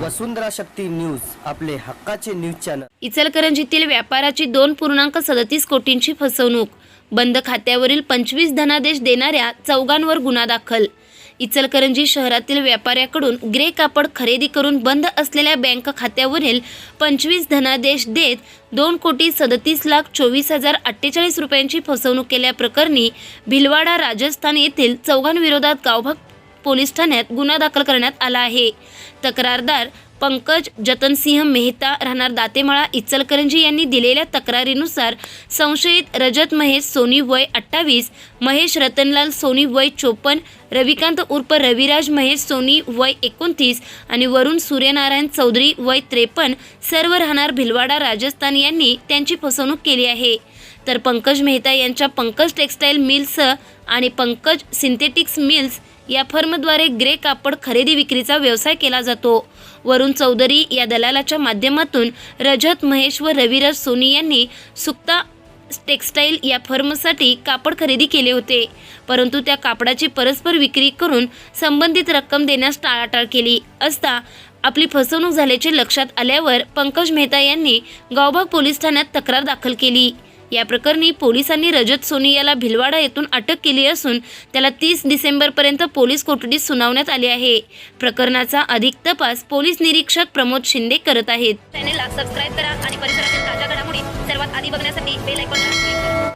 वसुंधरा शक्ती news आपले हक्काचे news channel. इचलकरंजीतील व्यापाराची दोन पूर्णांक सदतीस कोटींची फसवणूक बंद खात्यावरील पंचवीस धनादेश देणाऱ्या चौघांवर गुन्हा दाखल. इचलकरंजी शहरातील व्यापाऱ्याकडून ग्रे कापड खरेदी करून बंद असलेल्या बँक खात्यावरील पंचवीस धनादेश देत दोन कोटी सदतीस लाख चोवीस हजार अठ्ठेचाळीस रुपयांची फसवणूक केल्याप्रकरणी भिलवाडा राजस्थान येथील चौघांविरोधात गावभाग पोलीस ठाण्यात गुन्हा दाखल करण्यात आला आहे. तक्रारदार पंकज जतनसिंह मेहता राहणार दातेमाळा इचलकरंजी यांनी दिलेल्या तक्रारीनुसार संशयित रजत महेश सोनी वय अठ्ठावीस महेश रतनलाल सोनी वय चोपन्न रविकांत उर्फ रविराज महेश सोनी वय एकोणतीस आणि वरुण सूर्यनारायण चौधरी वय त्रेपन्न सर्व राहणार भिलवाडा राजस्थान यांनी त्यांची फसवणूक केली आहे. तर पंकज मेहता यांच्या पंकज टेक्स्टाईल मिल्स आणि पंकज सिंथेटिक्स मिल्स या फर्मद्वारे ग्रे कापड खरेदी विक्रीचा व्यवसाय केला जातो. वरुण चौधरी या दलालाच्या माध्यमातून रजत महेश व रविराज सोनी यांनी सुक्ता टेक्स्टाईल या फर्मसाठी कापड खरेदी केले होते. परंतु त्या कापडाची परस्पर विक्री करून संबंधित रक्कम देण्यास टाळाटाळ केली असता आपली फसवणूक झाल्याचे लक्षात आल्यावर पंकज मेहता यांनी गावभाग पोलीस ठाण्यात तक्रार दाखल केली. या प्रकरणी पोलिसांनी रजत सोनी याला भिलवाडा येथून अटक केली असून त्याला तीस डिसेंबरपर्यंत पोलीस कोठडीत सुनावण्यात आली आहे. प्रकरणाचा अधिक तपास पोलीस निरीक्षक प्रमोद शिंदे करत आहेत. चॅनेलला सबस्क्राईब करा आणि परिसरातील ताज्या घडामोडी सर्वात आधी बघण्यासाठी बेल आयकॉनला